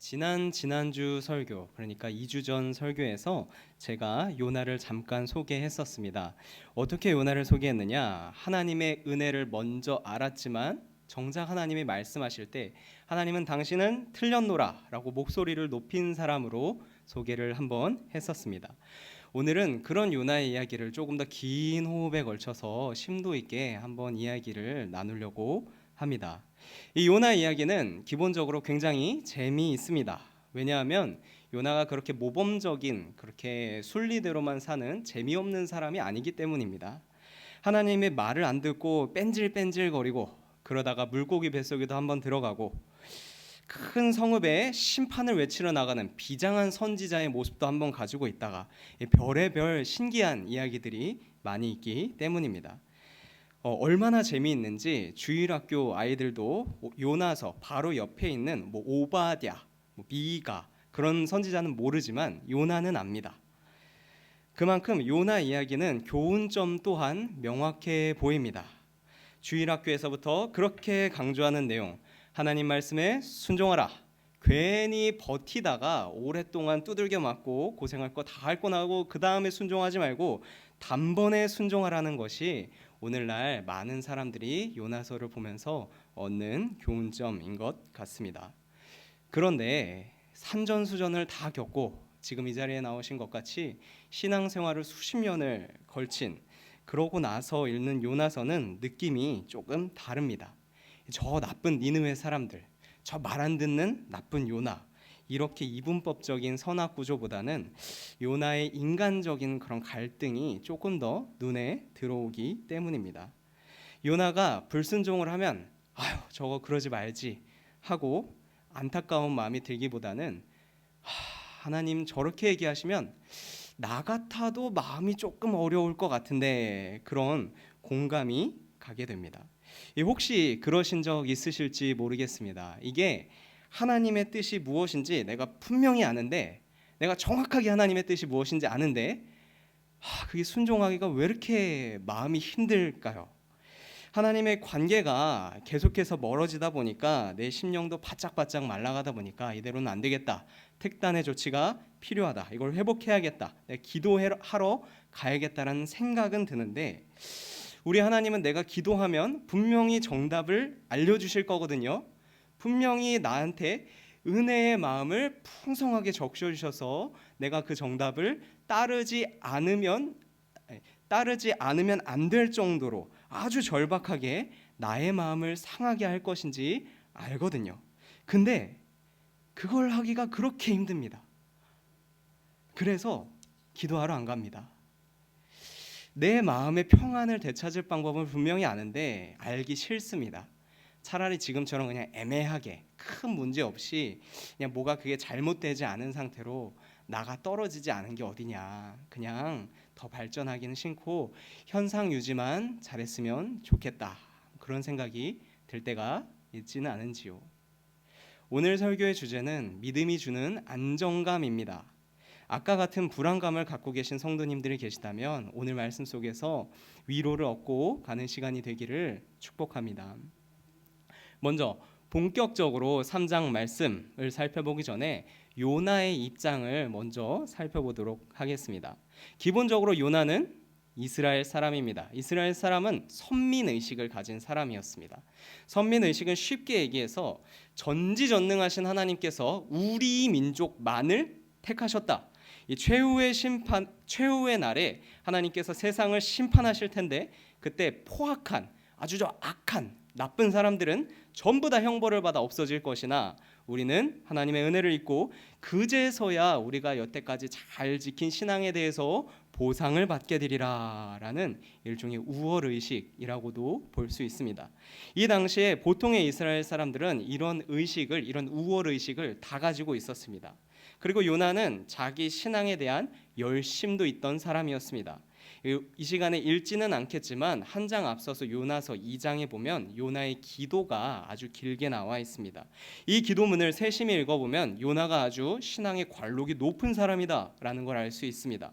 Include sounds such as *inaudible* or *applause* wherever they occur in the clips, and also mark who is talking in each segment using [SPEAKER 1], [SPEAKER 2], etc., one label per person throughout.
[SPEAKER 1] 지난 지난주 설교 그러니까 2주 전 설교에서 제가 요나를 잠깐 소개했었습니다. 어떻게 요나를 소개했느냐? 하나님의 은혜를 먼저 알았지만 정작 하나님이 말씀하실 때 하나님은 당신은 틀렸노라라고 목소리를 높인 사람으로 소개를 한번 했었습니다. 오늘은 그런 요나의 이야기를 조금 더 긴 호흡에 걸쳐서 심도 있게 한번 이야기를 나누려고 합니다. 이 요나 이야기는 기본적으로 굉장히 재미있습니다. 왜냐하면 요나가 그렇게 모범적인 그렇게 순리대로만 사는 재미없는 사람이 아니기 때문입니다. 하나님의 말을 안 듣고 뺀질뺀질거리고 그러다가 물고기 뱃속에도 한번 들어가고 큰 성읍에 심판을 외치러 나가는 비장한 선지자의 모습도 한번 가지고 있다가 별의별 신기한 이야기들이 많이 있기 때문입니다. 어, 얼마나 재미있는지 주일학교 아이들도 요나서 바로 옆에 있는 뭐 오바댜, 뭐 미가 그런 선지자는 모르지만 요나는 압니다. 그만큼 요나 이야기는 교훈점 또한 명확해 보입니다. 주일학교에서부터 그렇게 강조하는 내용, 하나님 말씀에 순종하라. 괜히 버티다가 오랫동안 두들겨 맞고 고생할 거 다 할 거 나고 그 다음에 순종하지 말고 단번에 순종하라는 것이 오늘날 많은 사람들이 요나서를 보면서 얻는 교훈점인 것 같습니다. 그런데 산전수전을 다 겪고 지금 이 자리에 나오신 것 같이 신앙생활을 수십 년을 걸친 그러고 나서 읽는 요나서는 느낌이 조금 다릅니다. 저 나쁜 니느웨 사람들, 저 말 안 듣는 나쁜 요나 이렇게 이분법적인 선악 구조보다는 요나의 인간적인 그런 갈등이 조금 더 눈에 들어오기 때문입니다. 요나가 불순종을 하면 아유 저거 그러지 말지 하고 안타까운 마음이 들기보다는 하나님 저렇게 얘기하시면 나 같아도 마음이 조금 어려울 것 같은데 그런 공감이 가게 됩니다. 혹시 그러신 적 있으실지 모르겠습니다. 이게 하나님의 뜻이 무엇인지 내가 분명히 아는데 내가 정확하게 하나님의 뜻이 무엇인지 아는데 하, 그게 순종하기가 왜 이렇게 마음이 힘들까요? 하나님의 관계가 계속해서 멀어지다 보니까 내 심령도 바짝바짝 말라가다 보니까 이대로는 안 되겠다. 특단의 조치가 필요하다. 이걸 회복해야겠다. 기도하러 가야겠다라는 생각은 드는데 우리 하나님은 내가 기도하면 분명히 정답을 알려주실 거거든요. 분명히 나한테 은혜의 마음을 풍성하게 적셔 주셔서 내가 그 정답을 따르지 않으면 따르지 않으면 안 될 정도로 아주 절박하게 나의 마음을 상하게 할 것인지 알거든요. 근데 그걸 하기가 그렇게 힘듭니다. 그래서 기도하러 안 갑니다. 내 마음의 평안을 되찾을 방법은 분명히 아는데 알기 싫습니다. 차라리 지금처럼 그냥 애매하게 큰 문제 없이 그냥 뭐가 그게 잘못되지 않은 상태로 나가 떨어지지 않은 게 어디냐. 그냥 더 발전하기는 싫고 현상 유지만 잘했으면 좋겠다. 그런 생각이 들 때가 있지는 않은지요. 오늘 설교의 주제는 믿음이 주는 안정감입니다. 아까 같은 불안감을 갖고 계신 성도님들이 계시다면 오늘 말씀 속에서 위로를 얻고 가는 시간이 되기를 축복합니다. 먼저 본격적으로 3장 말씀을 살펴보기 전에 요나의 입장을 먼저 살펴보도록 하겠습니다. 기본적으로 요나는 이스라엘 사람입니다. 이스라엘 사람은 선민 의식을 가진 사람이었습니다. 선민 의식은 쉽게 얘기해서 전지전능하신 하나님께서 우리 민족만을 택하셨다. 이 최후의 심판, 최후의 날에 하나님께서 세상을 심판하실 텐데 그때 포악한 아주 저 악한 나쁜 사람들은 전부 다 형벌을 받아 없어질 것이나 우리는 하나님의 은혜를 입고 그제서야 우리가 여태까지 잘 지킨 신앙에 대해서 보상을 받게 되리라라는 일종의 우월 의식이라고도 볼 수 있습니다. 이 당시에 보통의 이스라엘 사람들은 이런 의식을 이런 우월 의식을 다 가지고 있었습니다. 그리고 요나는 자기 신앙에 대한 열심도 있던 사람이었습니다. 이 시간에 읽지는 않겠지만 한 장 앞서서 요나서 2장에 보면 요나의 기도가 아주 길게 나와 있습니다. 이 기도문을 세심히 읽어보면 요나가 아주 신앙의 관록이 높은 사람이다라는 걸 알 수 있습니다.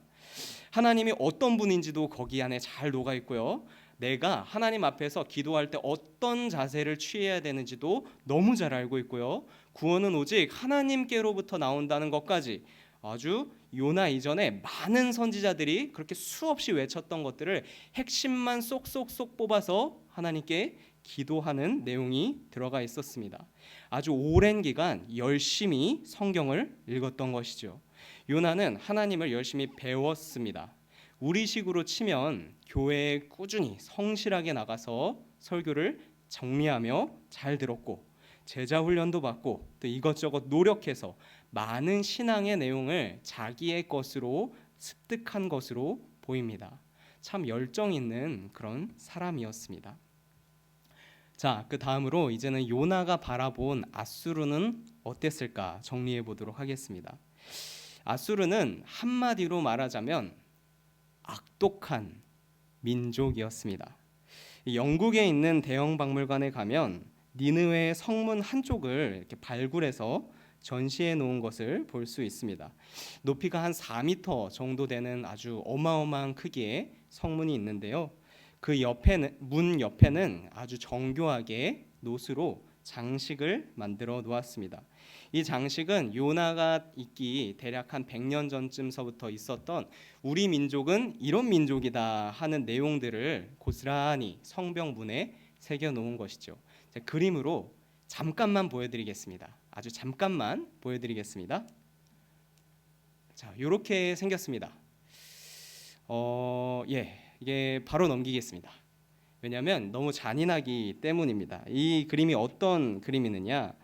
[SPEAKER 1] 하나님이 어떤 분인지도 거기 안에 잘 녹아 있고요. 내가 하나님 앞에서 기도할 때 어떤 자세를 취해야 되는지도 너무 잘 알고 있고요. 구원은 오직 하나님께로부터 나온다는 것까지 아주 요나 이전에 많은 선지자들이 그렇게 수없이 외쳤던 것들을 핵심만 쏙쏙쏙 뽑아서 하나님께 기도하는 내용이 들어가 있었습니다. 아주 오랜 기간 열심히 성경을 읽었던 것이죠. 요나는 하나님을 열심히 배웠습니다. 우리식으로 치면 교회에 꾸준히 성실하게 나가서 설교를 정리하며 잘 들었고 제자 훈련도 받고 또 이것저것 노력해서 많은 신앙의 내용을 자기의 것으로 습득한 것으로 보입니다. 참 열정 있는 그런 사람이었습니다. 자, 그 다음으로 이제는 요나가 바라본 아수르는 어땠을까 정리해 보도록 하겠습니다. 아수르는 한마디로 말하자면 악독한 민족이었습니다. 영국에 있는 대형 박물관에 가면 니느웨의 성문 한쪽을 이렇게 발굴해서 전시해 놓은 것을 볼 수 있습니다. 높이가 한 4m 정도 되는 아주 어마어마한 크기의 성문이 있는데요. 그 옆에는 문 옆에는 아주 정교하게 노수로 장식을 만들어 놓았습니다. 이 장식은 요나가 있기 대략 한 100년 전쯤서부터 있었던 우리 민족은 이런 민족이다 하는 내용들을 고스란히 성병문에 새겨 놓은 것이죠. 자, 그림으로 잠깐만 보여드리겠습니다. 아주 잠깐만 보여드리겠습니다. 자, 이렇게 생겼습니다. 어, 예, 이게 바로 넘기겠습니다. 왜냐하면 너무 잔인하기 때문입니다. 이 그림이 어떤 그림이느냐?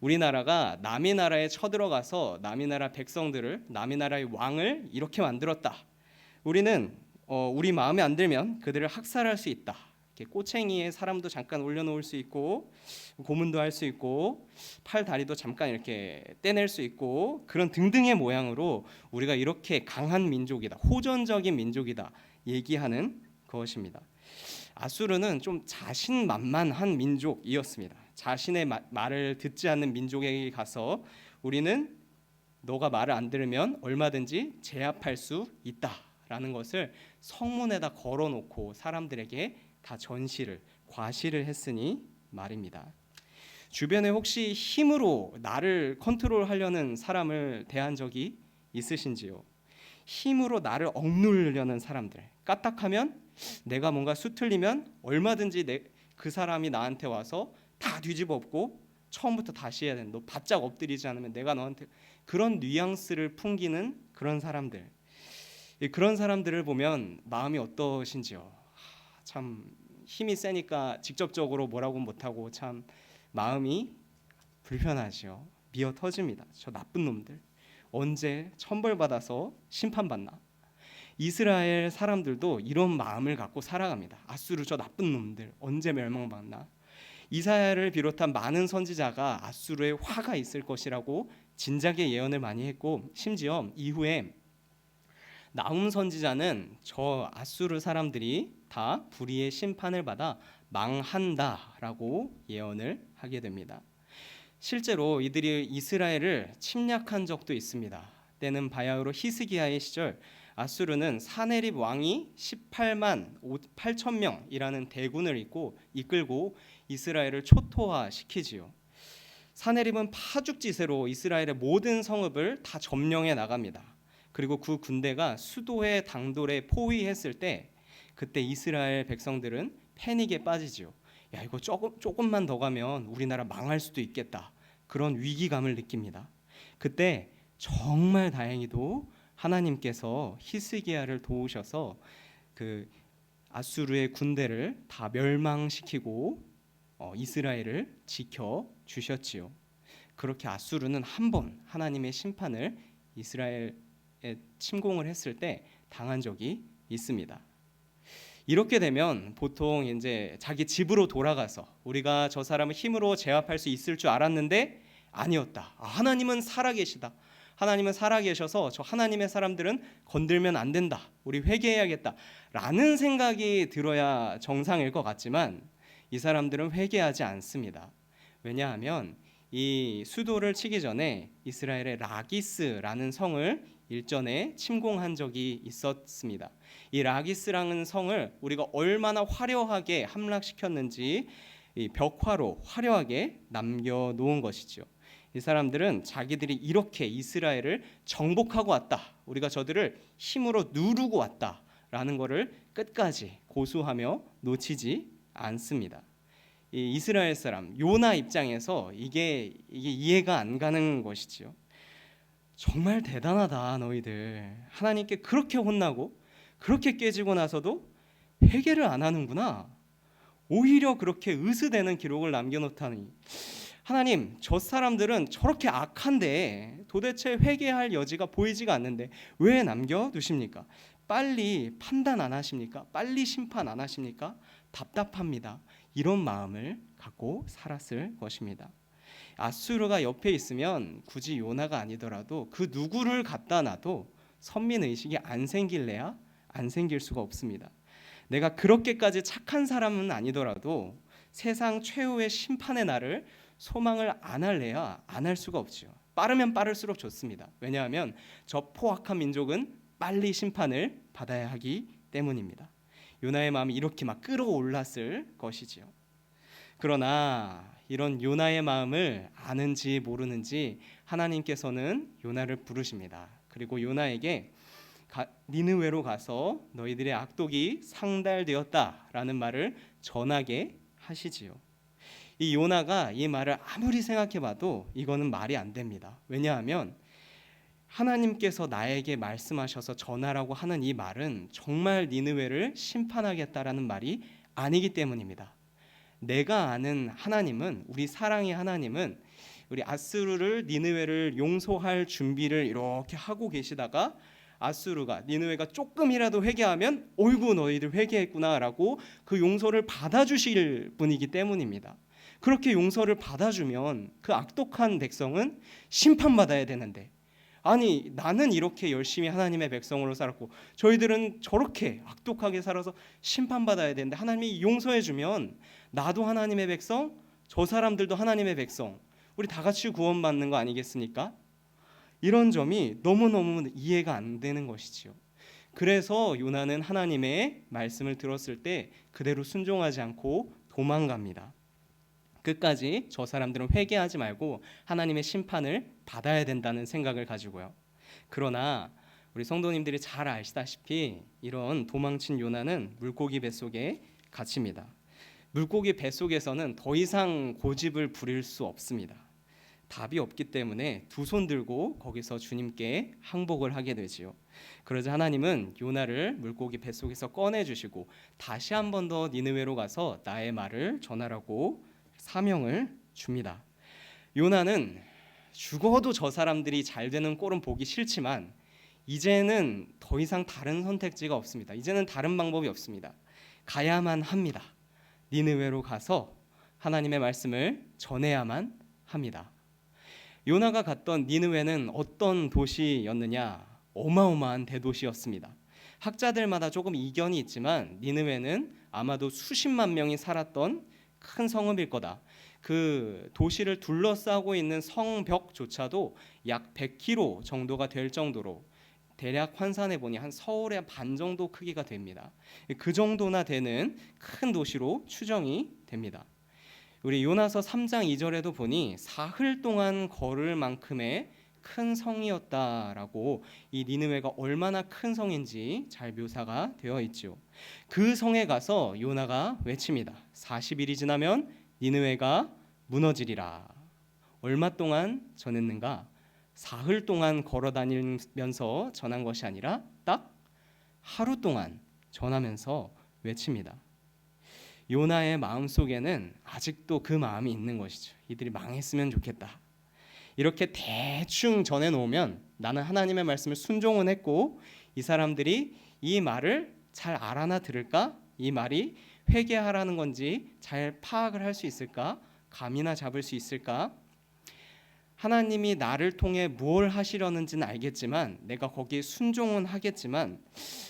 [SPEAKER 1] 우리나라가 남의 나라에 쳐들어가서 남의 나라 백성들을 남의 나라의 왕을 이렇게 만들었다. 우리는 어, 우리 마음에 안 들면 그들을 학살할 수 있다. 이렇게 꼬챙이에 사람도 잠깐 올려놓을 수 있고 고문도 할 수 있고 팔 다리도 잠깐 이렇게 떼낼 수 있고 그런 등등의 모양으로 우리가 이렇게 강한 민족이다, 호전적인 민족이다 얘기하는 것입니다. 아수르는 좀 자신만만한 민족이었습니다. 자신의 마, 말을 듣지 않는 민족에게 가서 우리는 너가 말을 안 들으면 얼마든지 제압할 수 있다라는 것을 성문에다 걸어놓고 사람들에게 다 전시를 과시를 했으니 말입니다. 주변에 혹시 힘으로 나를 컨트롤하려는 사람을 대한 적이 있으신지요? 힘으로 나를 억누르려는 사람들. 까딱하면 내가 뭔가 수틀리면 얼마든지 내, 그 사람이 나한테 와서 다 뒤집어엎고 처음부터 다시 해야 된다. 너 바짝 엎드리지 않으면 내가 너한테 그런 뉘앙스를 풍기는 그런 사람들. 이 그런 사람들을 보면 마음이 어떠신지요? 하, 참 힘이 세니까 직접적으로 뭐라고 못하고 참 마음이 불편하죠. 미어 터집니다. 저 나쁜 놈들 언제 천벌 받아서 심판 받나? 이스라엘 사람들도 이런 마음을 갖고 살아갑니다. 아수르 저 나쁜 놈들 언제 멸망받나? 이사야를 비롯한 많은 선지자가 아수르의 화가 있을 것이라고 진작에 예언을 많이 했고 심지어 이후에 나움 선지자는 저 아수르 사람들이 다 불의의 심판을 받아 망한다라고 예언을 하게 됩니다. 실제로 이들이 이스라엘을 침략한 적도 있습니다. 때는 바야흐로 히스기야의 시절 아수르는 사네립 왕이 18만 8천 명이라는 대군을 이끌고 이끌고 이스라엘을 초토화시키지요. 사네립은 파죽지세로 이스라엘의 모든 성읍을 다 점령해 나갑니다. 그리고 그 군대가 수도의 당돌에 포위했을 때 그때 이스라엘 백성들은 패닉에 빠지지요. 야 이거 조금 조금만 더 가면 우리나라 망할 수도 있겠다. 그런 위기감을 느낍니다. 그때 정말 다행히도 하나님께서 히스기야를 도우셔서 그 아수르의 군대를 다 멸망시키고 어, 이스라엘을 지켜 주셨지요. 그렇게 아수르는 한 번 하나님의 심판을 이스라엘에 침공을 했을 때 당한 적이 있습니다. 이렇게 되면 보통 이제 자기 집으로 돌아가서 우리가 저 사람을 힘으로 제압할 수 있을 줄 알았는데 아니었다. 아, 하나님은 살아계시다. 하나님은 살아계셔서 저 하나님의 사람들은 건들면 안 된다. 우리 회개해야겠다. 라는 생각이 들어야 정상일 것 같지만 이 사람들은 회개하지 않습니다. 왜냐하면 이 수도를 치기 전에 이스라엘의 라기스라는 성을 일전에 침공한 적이 있었습니다. 이 라기스라는 성을 우리가 얼마나 화려하게 함락시켰는지 이 벽화로 화려하게 남겨 놓은 것이지요. 이 사람들은 자기들이 이렇게 이스라엘을 정복하고 왔다. 우리가 저들을 힘으로 누르고 왔다라는 것을 끝까지 고수하며 놓치지 않습니다. 이 이스라엘 사람 요나 입장에서 이게 이게 이해가 안 가는 것이지요. 정말 대단하다 너희들 하나님께 그렇게 혼나고 그렇게 깨지고 나서도 회개를 안 하는구나. 오히려 그렇게 으스대는 기록을 남겨놓다니 하나님 저 사람들은 저렇게 악한데 도대체 회개할 여지가 보이지가 않는데 왜 남겨두십니까? 빨리 판단 안 하십니까? 빨리 심판 안 하십니까? 답답합니다. 이런 마음을 갖고 살았을 것입니다. 아수르가 옆에 있으면 굳이 요나가 아니더라도 그 누구를 갖다 놔도 선민 의식이 안 생길래야 안 생길 수가 없습니다. 내가 그렇게까지 착한 사람은 아니더라도 세상 최후의 심판의 날을 소망을 안 할래야 안 할 수가 없지요. 빠르면 빠를수록 좋습니다. 왜냐하면 저 포악한 민족은 빨리 심판을 받아야 하기 때문입니다. 요나의 마음이 이렇게 막 끌어올랐을 것이지요. 그러나 이런 요나의 마음을 아는지 모르는지 하나님께서는 요나를 부르십니다. 그리고 요나에게 가, 니느웨로 가서 너희들의 악독이 상달되었다라는 말을 전하게 하시지요. 이 요나가 이 말을 아무리 생각해봐도 이거는 말이 안 됩니다. 왜냐하면 하나님께서 나에게 말씀하셔서 전하라고 하는 이 말은 정말 니느웨를 심판하겠다라는 말이 아니기 때문입니다. 내가 아는 하나님은 우리 사랑의 하나님은 우리 아스루를 니느웨를 용서할 준비를 이렇게 하고 계시다가 아수르가 니느웨가 조금이라도 회개하면 어이구 너희들 회개했구나라고 그 용서를 받아주실 분이기 때문입니다. 그렇게 용서를 받아주면 그 악독한 백성은 심판받아야 되는데 아니 나는 이렇게 열심히 하나님의 백성으로 살았고 저희들은 저렇게 악독하게 살아서 심판받아야 되는데 하나님이 용서해 주면 나도 하나님의 백성 저 사람들도 하나님의 백성 우리 다 같이 구원받는 거 아니겠습니까? 이런 점이 너무너무 이해가 안 되는 것이지요. 그래서 요나는 하나님의 말씀을 들었을 때 그대로 순종하지 않고 도망갑니다. 끝까지 저 사람들은 회개하지 말고 하나님의 심판을 받아야 된다는 생각을 가지고요. 그러나 우리 성도님들이 잘 아시다시피 이런 도망친 요나는 물고기 뱃속에 갇힙니다. 물고기 뱃속에서는 더 이상 고집을 부릴 수 없습니다. 답이 없기 때문에 두 손 들고 거기서 주님께 항복을 하게 되지요. 그러자 하나님은 요나를 물고기 뱃속에서 꺼내 주시고 다시 한 번 더 니느웨로 가서 나의 말을 전하라고 사명을 줍니다. 요나는 죽어도 저 사람들이 잘 되는 꼴은 보기 싫지만 이제는 더 이상 다른 선택지가 없습니다. 이제는 다른 방법이 없습니다. 가야만 합니다. 니느웨로 가서 하나님의 말씀을 전해야만 합니다. 요나가 갔던 니느웨는 어떤 도시였느냐? 어마어마한 대도시였습니다. 학자들마다 조금 이견이 있지만 니느웨는 아마도 수십만 명이 살았던 큰 성읍일 거다. 그 도시를 둘러싸고 있는 성벽조차도 약 100km 정도가 될 정도로 대략 환산해 보니 한 서울의 반 정도 크기가 됩니다. 그 정도나 되는 큰 도시로 추정이 됩니다. 우리 요나서 3장 2절에도 보니 사흘 동안 걸을 만큼의 큰 성이었다라고 이 니느웨가 얼마나 큰 성인지 잘 묘사가 되어 있죠. 그 성에 가서 요나가 외칩니다. 40일이 지나면 니느웨가 무너지리라. 얼마 동안 전했는가? 사흘 동안 걸어 다니면서 전한 것이 아니라 딱 하루 동안 전하면서 외칩니다. 요나의 마음 속에는 아직도 그 마음이 있는 것이죠. 이들이 망했으면 좋겠다. 이렇게 대충 전해 놓으면 나는 하나님의 말씀을 순종은 했고 이 사람들이 이 말을 잘 알아나 들을까? 이 말이 회개하라는 건지 잘 파악을 할 수 있을까? 감이나 잡을 수 있을까? 하나님이 나를 통해 무엇 하시려는지는 알겠지만 내가 거기에 순종은 하겠지만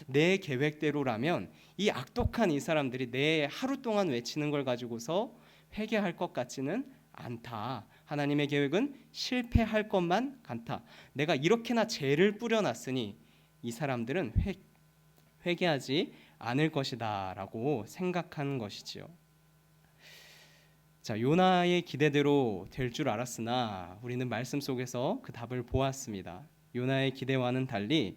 [SPEAKER 1] 내 계획대로라면 이 악독한 이 사람들이 내 하루 동안 외치는 걸 가지고서 회개할 것 같지는 않다. 하나님의 계획은 실패할 것만 같아. 내가 이렇게나 죄를 뿌려놨으니 이 사람들은 회, 회개하지 않을 것이다라고 생각하는 것이지요. 자, 요나의 기대대로 될 줄 알았으나 우리는 말씀 속에서 그 답을 보았습니다. 요나의 기대와는 달리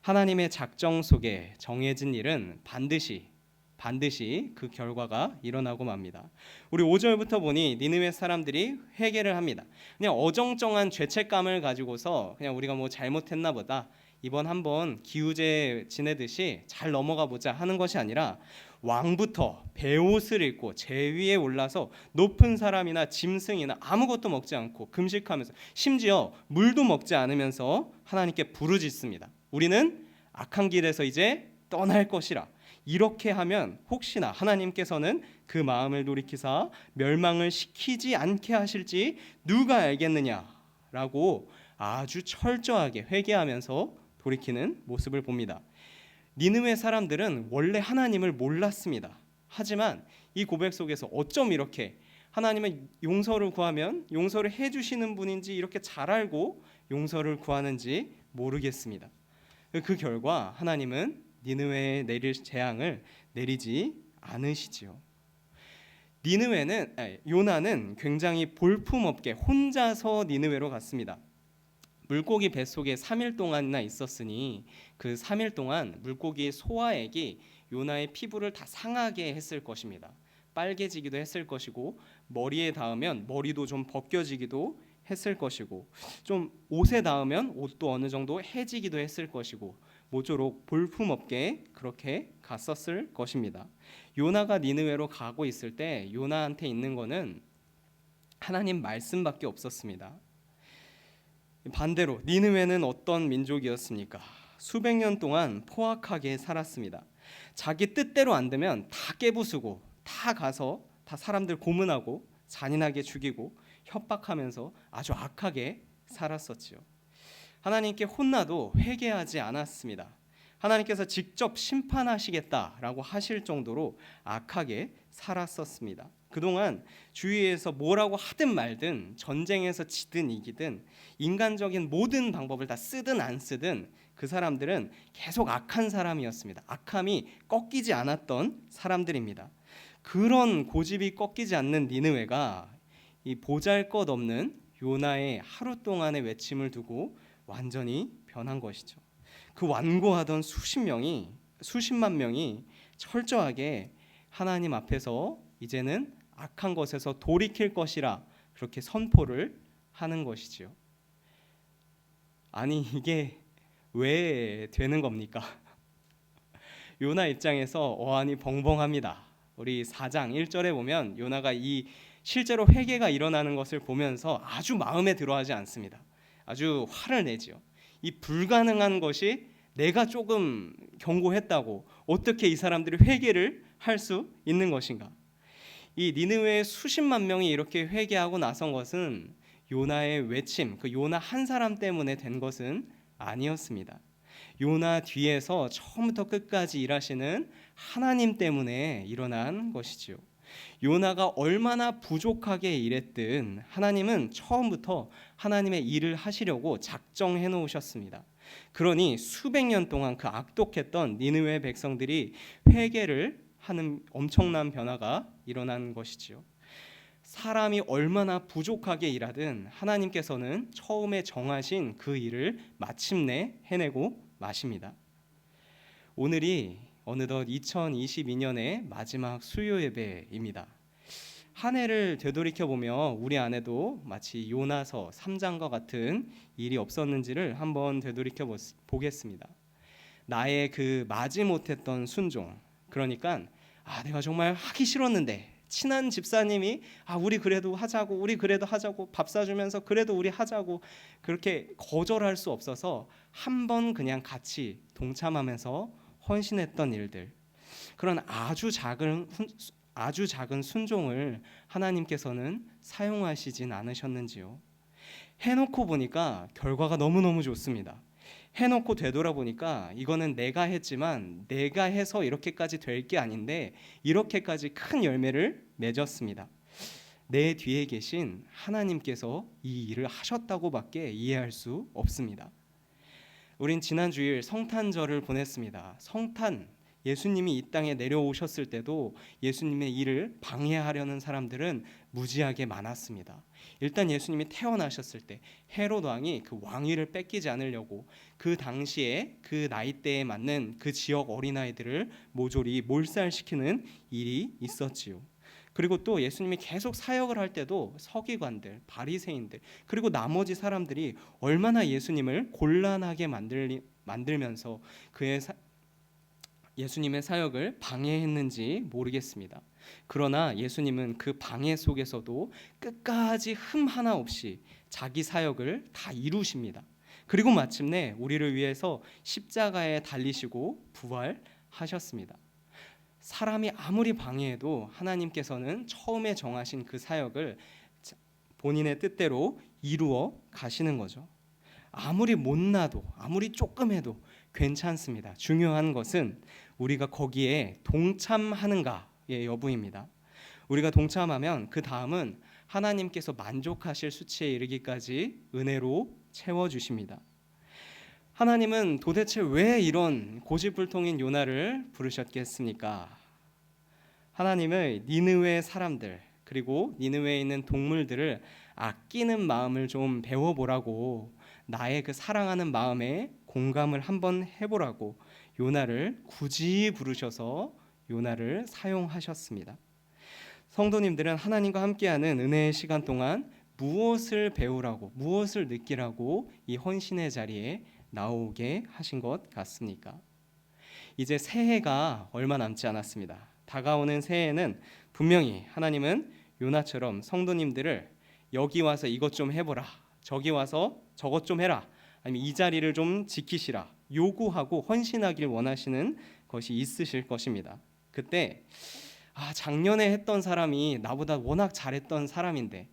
[SPEAKER 1] 하나님의 작정 속에 정해진 일은 반드시 반드시 그 결과가 일어나고 맙니다. 우리 5절부터 보니 니느웨 사람들이 회개를 합니다. 그냥 어정쩡한 죄책감을 가지고서 그냥 우리가 뭐 잘못했나 보다. 이번 한번 기우제 지내듯이 잘 넘어가 보자 하는 것이 아니라 왕부터 베옷을 입고 제 위에 올라서 높은 사람이나 짐승이나 아무것도 먹지 않고 금식하면서 심지어 물도 먹지 않으면서 하나님께 부르짖습니다. 우리는 악한 길에서 이제 떠날 것이라. 이렇게 하면 혹시나 하나님께서는 그 마음을 돌이키사 멸망을 시키지 않게 하실지 누가 알겠느냐라고 아주 철저하게 회개하면서 돌이키는 모습을 봅니다. 니느웨 사람들은 원래 하나님을 몰랐습니다. 하지만 이 고백 속에서 어쩜 이렇게 하나님의 용서를 구하면 용서를 해 주시는 분인지 이렇게 잘 알고 용서를 구하는지 모르겠습니다. 그 결과 하나님은 니느웨에 내릴 재앙을 내리지 않으시지요. 니느웨는 아니, 요나는 굉장히 볼품없게 혼자서 니느웨로 갔습니다. 물고기 뱃속에 3일 동안이나 있었으니 그 3일 동안 물고기의 소화액이 요나의 피부를 다 상하게 했을 것입니다. 빨개지기도 했을 것이고 머리에 닿으면 머리도 좀 벗겨지기도 했을 것이고 좀 옷에 닿으면 옷도 어느 정도 해지기도 했을 것이고 모쪼록 볼품없게 그렇게 갔었을 것입니다. 요나가 니느웨로 가고 있을 때 요나한테 있는 거는 하나님 말씀밖에 없었습니다. 반대로 니느웨는 어떤 민족이었습니까? 수백 년 동안 포악하게 살았습니다. 자기 뜻대로 안 되면 다 깨부수고 다 가서 다 사람들 고문하고 잔인하게 죽이고 협박하면서 아주 악하게 살았었지요. 하나님께 혼나도 회개하지 않았습니다. 하나님께서 직접 심판하시겠다라고 하실 정도로 악하게 살았었습니다. 그동안 주위에서 뭐라고 하든 말든 전쟁에서 지든 이기든 인간적인 모든 방법을 다 쓰든 안 쓰든 그 사람들은 계속 악한 사람이었습니다. 악함이 꺾이지 않았던 사람들입니다. 그런 고집이 꺾이지 않는 니느웨가 이 보잘것없는 요나의 하루 동안의 외침을 두고 완전히 변한 것이죠. 그 완고하던 수십 명이 수십만 명이 철저하게 하나님 앞에서 이제는 악한 것에서 돌이킬 것이라 그렇게 선포를 하는 것이지요. 아니 이게 왜 되는 겁니까? *laughs* 요나 입장에서 어안이 벙벙합니다. 우리 4장 1절에 보면 요나가 이 실제로 회개가 일어나는 것을 보면서 아주 마음에 들어하지 않습니다. 아주 화를 내지요. 이 불가능한 것이 내가 조금 경고했다고 어떻게 이 사람들이 회개를 할 수 있는 것인가? 이 니느웨의 수십만 명이 이렇게 회개하고 나선 것은 요나의 외침, 그 요나 한 사람 때문에 된 것은 아니었습니다. 요나 뒤에서 처음부터 끝까지 일하시는 하나님 때문에 일어난 것이지요. 요나가 얼마나 부족하게 일했든 하나님은 처음부터 하나님의 일을 하시려고 작정해 놓으셨습니다. 그러니 수백 년 동안 그 악독했던 니느웨 백성들이 회개를 하는 엄청난 변화가 일어난 것이지요. 사람이 얼마나 부족하게 일하든 하나님께서는 처음에 정하신 그 일을 마침내 해내고 마십니다. 오늘이 어느덧 2022년의 마지막 수요 예배입니다. 한 해를 되돌이켜 보며 우리 안에도 마치 요나서 3장과 같은 일이 없었는지를 한번 되돌이켜 보겠습니다. 나의 그 마지 못했던 순종. 그러니까 아 내가 정말 하기 싫었는데 친한 집사님이 아 우리 그래도 하자고 우리 그래도 하자고 밥 사주면서 그래도 우리 하자고 그렇게 거절할 수 없어서 한 번 그냥 같이 동참하면서 헌신했던 일들 그런 아주 작은 아주 작은 순종을 하나님께서는 사용하시진 않으셨는지요. 해놓고 보니까 결과가 너무너무 좋습니다. 해놓고 되돌아보니까 이거는 내가 했지만 내가 해서 이렇게까지 될 게 아닌데 이렇게까지 큰 열매를 맺었습니다. 내 뒤에 계신 하나님께서 이 일을 하셨다고밖에 이해할 수 없습니다. 우린 지난 주일 성탄절을 보냈습니다. 성탄 예수님이 이 땅에 내려오셨을 때도 예수님의 일을 방해하려는 사람들은 무지하게 많았습니다. 일단 예수님이 태어나셨을 때 헤롯 왕이 그 왕위를 뺏기지 않으려고 그 당시에 그 나이대에 맞는 그 지역 어린아이들을 모조리 몰살시키는 일이 있었지요. 그리고 또 예수님이 계속 사역을 할 때도 서기관들, 바리새인들, 그리고 나머지 사람들이 얼마나 예수님을 곤란하게 만들리, 만들면서 그의 사, 예수님의 사역을 방해했는지 모르겠습니다. 그러나 예수님은 그 방해 속에서도 끝까지 흠 하나 없이 자기 사역을 다 이루십니다. 그리고 마침내 우리를 위해서 십자가에 달리시고 부활하셨습니다. 사람이 아무리 방해해도 하나님께서는 처음에 정하신 그 사역을 본인의 뜻대로 이루어 가시는 거죠. 아무리 못나도 아무리 조금 해도 괜찮습니다. 중요한 것은 우리가 거기에 동참하는가의 여부입니다. 우리가 동참하면 그 다음은 하나님께서 만족하실 수치에 이르기까지 은혜로 채워 주십니다. 하나님은 도대체 왜 이런 고집불통인 요나를 부르셨겠습니까? 하나님의 니느웨 사람들 그리고 니느웨에 있는 동물들을 아끼는 마음을 좀 배워보라고 나의 그 사랑하는 마음에 공감을 한번 해보라고 요나를 굳이 부르셔서 요나를 사용하셨습니다. 성도님들은 하나님과 함께하는 은혜의 시간 동안 무엇을 배우라고 무엇을 느끼라고 이 헌신의 자리에 나오게 하신 것 같습니까? 이제 새해가 얼마 남지 않았습니다. 다가오는 새해는 분명히 하나님은 요나처럼 성도님들을 여기 와서 이것 좀 해보라, 저기 와서 저것 좀 해라, 아니면 이 자리를 좀 지키시라 요구하고 헌신하길 원하시는 것이 있으실 것입니다. 그때 아 작년에 했던 사람이 나보다 워낙 잘했던 사람인데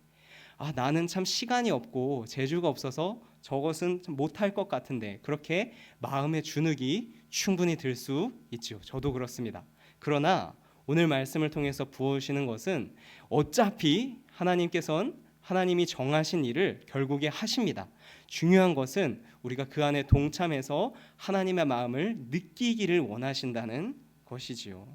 [SPEAKER 1] 아 나는 참 시간이 없고 재주가 없어서 저것은 못할 것 같은데 그렇게 마음의 주눅이 충분히 들 수 있죠. 저도 그렇습니다. 그러나 오늘 말씀을 통해서 부어주시는 것은 어차피 하나님께서는 하나님이 정하신 일을 결국에 하십니다. 중요한 것은 우리가 그 안에 동참해서 하나님의 마음을 느끼기를 원하신다는 것이지요.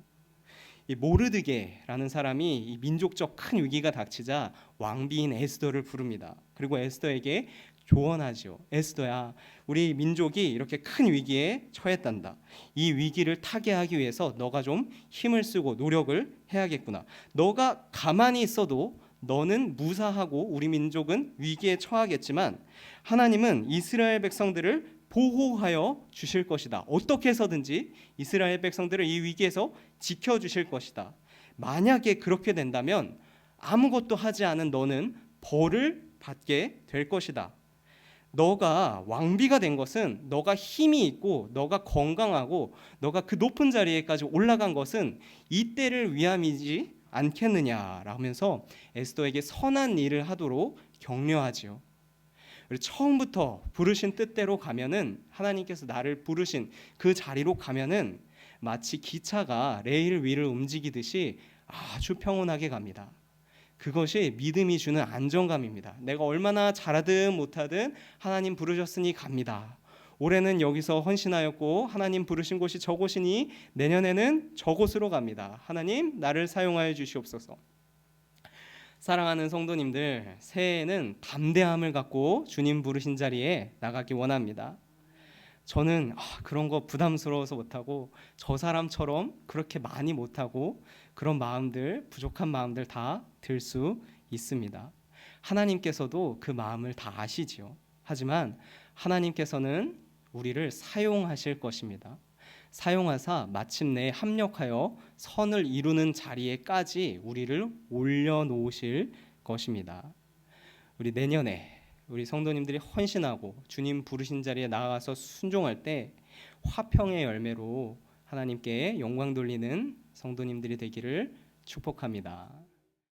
[SPEAKER 1] 이 모르드게라는 사람이 이 민족적 큰 위기가 닥치자 왕비인 에스더를 부릅니다. 그리고 에스더에게 조언하죠. 에스더야, 우리 민족이 이렇게 큰 위기에 처했단다. 이 위기를 타개하기 위해서 너가 좀 힘을 쓰고 노력을 해야겠구나. 너가 가만히 있어도 너는 무사하고 우리 민족은 위기에 처하겠지만 하나님은 이스라엘 백성들을 보호하여 주실 것이다. 어떻게 해서든지 이스라엘 백성들을 이 위기에서 지켜 주실 것이다. 만약에 그렇게 된다면 아무것도 하지 않은 너는 벌을 받게 될 것이다. 너가 왕비가 된 것은 너가 힘이 있고 너가 건강하고 너가 그 높은 자리에까지 올라간 것은 이 때를 위함이지 않겠느냐라면서 에스더에게 선한 일을 하도록 격려하지요. 처음부터 부르신 뜻대로 가면은 하나님께서 나를 부르신 그 자리로 가면은 마치 기차가 레일 위를 움직이듯이 아주 평온하게 갑니다. 그것이 믿음이 주는 안정감입니다. 내가 얼마나 잘하든 못하든 하나님 부르셨으니 갑니다. 올해는 여기서 헌신하였고 하나님 부르신 곳이 저곳이니 내년에는 저곳으로 갑니다. 하나님 나를 사용하여 주시옵소서. 사랑하는 성도님들, 새해에는 담대함을 갖고 주님 부르신 자리에 나가기 원합니다. 저는 아, 그런 거 부담스러워서 못하고 저 사람처럼 그렇게 많이 못하고 그런 마음들 부족한 마음들 다 들 수 있습니다. 하나님께서도 그 마음을 다 아시지요. 하지만 하나님께서는 우리를 사용하실 것입니다. 사용하사 마침내 합력하여 선을 이루는 자리에까지 우리를 올려놓으실 것입니다. 우리 내년에 우리 성도님들이 헌신하고 주님 부르신 자리에 나아가서 순종할 때 화평의 열매로 하나님께 영광 돌리는 성도님들이 되기를 축복합니다.